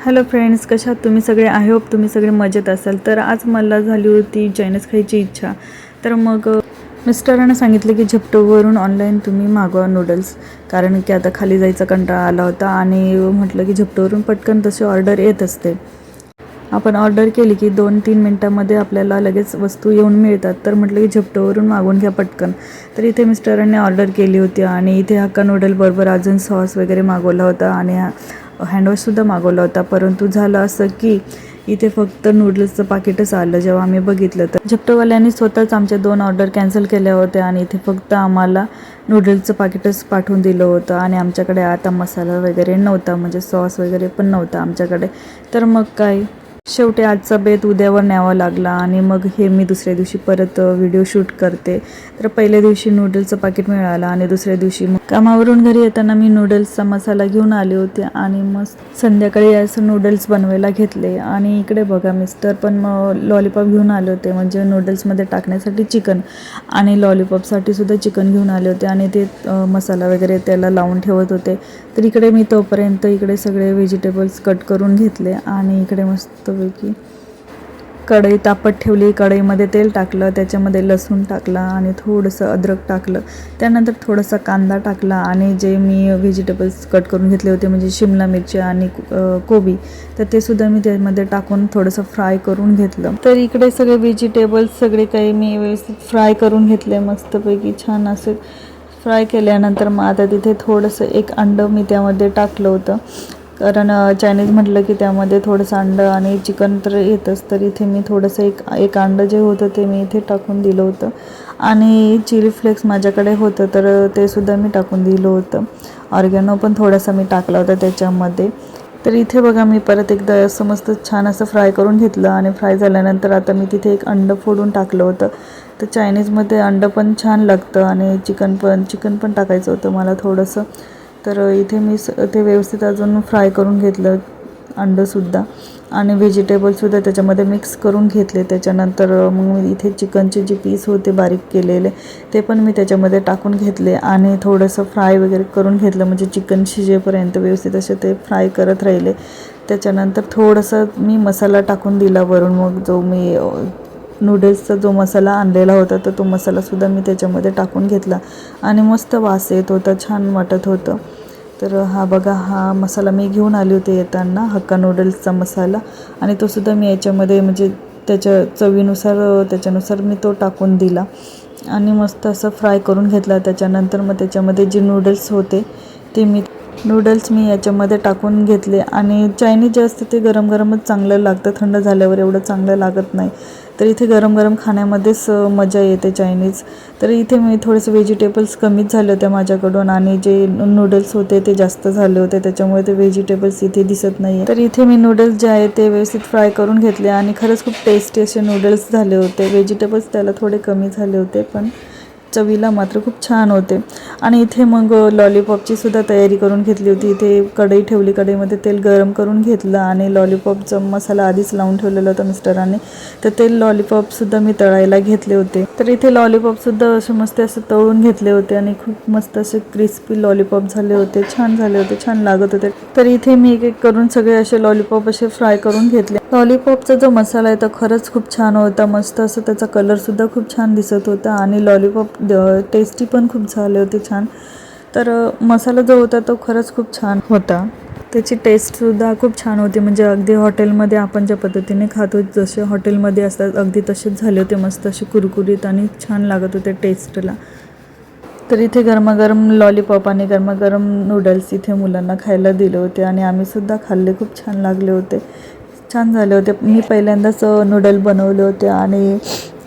Hello friends कशात तुम्ही सगळे? आय होप तुम्ही सगळे मजेत असाल. तर आज मला झाली होती चायनीज खायची इच्छा. तर मग मिस्टरांना सांगितलं की झेप्टोवरून ऑनलाईन तुम्ही मागवा नूडल्स कारण की आता खाली जायचा कंटाळा आला होता आणि म्हटलं की झेप्टोवरून पटकन तशी ऑर्डर येत असते. आपण ऑर्डर केली की दोन तीन मिनटामध्ये आपल्याला लगेच वस्तू येऊन मिळतात. तर म्हटलं की झपटोवरून मागवून घ्या पटकन. तर इथे मिस्टरांनी ऑर्डर केली होती आणि इथे हक्का नूडलबरोबर अजून सॉस वगैरे मागवला होता आणि हँडवॉशसुद्धा मागवला होता. परंतु झालं असं की इथे फक्त नूडल्सचं पाकिटच आलं. जेव्हा आम्ही बघितलं तर झेप्टोवाल्यांनी स्वतःच आमच्या दोन ऑर्डर कॅन्सल केल्या होत्या आणि इथे फक्त आम्हाला नूडल्सचं पाकिटच पाठवून दिलं होतं आणि आमच्याकडे आता मसाला वगैरे नव्हता. म्हणजे सॉस वगैरे पण नव्हता आमच्याकडे. तर मग काय? शेवटी आजचा बेत उद्यावर न्यावा लागला आणि मग हे मी दुसऱ्या दिवशी परत व्हिडिओ शूट करते. तर पहिल्या दिवशी नूडल्सचं पाकिट मिळालं आणि दुसऱ्या दिवशी मग कामावरून घरी येताना मी नूडल्सचा मसाला घेऊन आले होते आणि मग संध्याकाळी असं नूडल्स बनवायला घेतले. आणि इकडे बघा मिस्टर पण मग लॉलीपॉप घेऊन आले होते. म्हणजे नूडल्समध्ये टाकण्यासाठी चिकन आणि लॉलीपॉपसाठी सुद्धा चिकन घेऊन आले होते आणि ते मसाला वगैरे त्याला लावून ठेवत होते. तर इकडे मी तोपर्यंत इकडे सगळे व्हेजिटेबल्स कट करून घेतले आणि इकडे मस्त मस्तपैकी कढई तापत ठेवली कढईमध्ये तेल टाकलं त्याच्यामध्ये लसूण टाकला आणि थोडंसं अद्रक टाकलं. त्यानंतर थोडासा कांदा टाकला आणि जे मी व्हेजिटेबल्स कट करून घेतले होते म्हणजे शिमला मिरची आणि कोबी तर ते सुद्धा मी त्यामध्ये टाकून थोडंसं फ्राय करून घेतलं. तर इकडे सगळे व्हेजिटेबल्स सगळे काही मी व्यवस्थित फ्राय करून घेतले मस्तपैकी छान असे फ्राय केल्यानंतर मग आता तिथे थोडंसं एक अंडं मी त्यामध्ये टाकलं होतं. कारण चायनीज म्हटलं की त्यामध्ये थोडंसं अंडं आणि चिकन तर येतंच तर इथे मी थोडंसं एक एक अंडं जे होतं ते मी इथे टाकून दिलं होतं. आणि चिली फ्लेक्स माझ्याकडे होतं तर ते सुद्धा मी टाकून दिलं होतं. ऑर्गॅनो पण थोडासा मी टाकला होता त्याच्यामध्ये. तर इथे बघा मी परत एकदा असं मस्त छान असं फ्राय करून घेतलं आणि फ्राय झाल्यानंतर आता मी तिथे एक अंडं फोडून टाकलं होतं. तर चायनीजमध्ये अंडं पण छान लागतं आणि चिकन पण चिकन पण टाकायचं होतं मला थोडंसं. तर इथे मी स ते व्यवस्थित अजून फ्राय करून घेतलं अंडंसुद्धा आणि व्हेजिटेबलसुद्धा त्याच्यामध्ये मिक्स करून घेतले. त्याच्यानंतर मग मी इथे चिकनचे जे पीस होते बारीक केलेले ते पण मी त्याच्यामध्ये टाकून घेतले. आणि थोडंसं फ्राय वगैरे करून घेतलं. म्हणजे चिकन शिजेपर्यंत व्यवस्थित असे ते फ्राय करत राहिले. त्याच्यानंतर थोडंसं मी मसाला टाकून दिला वरून. मग जो मी नूडल्सचा जो मसाला आणलेला होता तर तो मसालासुद्धा मी त्याच्यामध्ये टाकून घेतला. आणि मस्त वास येत होता छान वाटत होतं. तर हा बघा हा मसाला मी घेऊन आले होते येताना हक्का नूडल्सचा मसाला. आणि तोसुद्धा मी याच्यामध्ये म्हणजे त्याच्या चवीनुसार त्याच्यानुसार मी तो टाकून दिला. आणि मस्त असं फ्राय करून घेतला. त्याच्यानंतर मग त्याच्यामध्ये जे नूडल्स होते ते मी नूडल्स मी याच्यामध्ये टाकून घेतले. आणि चायनीज जे असतं ते गरम गरमच चांगलं लागतं. थंड झाल्यावर एवढं चांगलं लागत नाही. तर इथे गरम गरम खाण्यामध्येच मजा येते चायनीज. तर इथे मी थोडेसे व्हेजिटेबल्स कमीच झाले होते माझ्याकडून आणि जे नूडल्स होते ते जास्त झाले होते त्याच्यामुळे ते व्हेजिटेबल्स इथे दिसत नाही तर इथे मी नूडल्स जे आहे ते व्यवस्थित फ्राय करून घेतले आणि खरंच खूप टेस्टी असे नूडल्स झाले होते. व्हेजिटेबल्स त्याला थोडे कमी झाले होते पण चवीला मात्र खूप छान होते. आणि इथे मग लॉलीपॉपची सुद्धा तयारी करून घेतली होती. इथे कढई ठेवली कढईमध्ये तेल गरम करून घेतलं आणि लॉलीपॉपचा मसाला आधीच लावून ठेवलेला होता मिस्टरांनी. तर ते लॉलीपॉपसुद्धा मी तळायला घेतले होते. तर इथे लॉलीपॉपसुद्धा असे मस्त असे तळून घेतले होते आणि खूप मस्त असे क्रिस्पी लॉलीपॉप झाले होते. छान झाले होते छान लागत होते. तर इथे मी एक एक करून सगळे असे लॉलीपॉप असे फ्राय करून घेतले. लॉलीपॉपचा जो मसाला आहे तो खरंच खूप छान होता. मस्त असं त्याचा कलरसुद्धा खूप छान दिसत होता आणि लॉलीपॉप टेस्टी पण खूप झाले होते छान. तर मसाला जो होता तो खरंच खूप छान होता. त्याची टेस्टसुद्धा खूप छान होती. म्हणजे अगदी हॉटेलमध्ये आपण ज्या पद्धतीने खातो जसे हॉटेलमध्ये असतात अगदी तसेच झाले होते. मस्त असे कुरकुरीत आणि छान लागत होते टेस्टला तर इथे गरमागरम लॉलीपॉप आणि गरमागरम नूडल्स इथे मुलांना खायला दिले होते आणि आम्हीसुद्धा खाल्ले. खूप छान लागले होते. छान झाले होते. मी पहिल्यांदाच नूडल बनवले होते आणि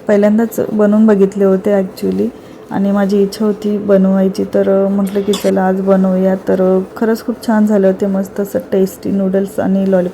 पहिल्यांदाच बनवून बघितले होते ॲक्च्युली आणि माझी इच्छा होती बनवायची. तर म्हटलं की चला आज बनवूया. तर खरंच खूप छान झाले होते. मस्त असं टेस्टी नूडल्स आणि लॉलीपॉप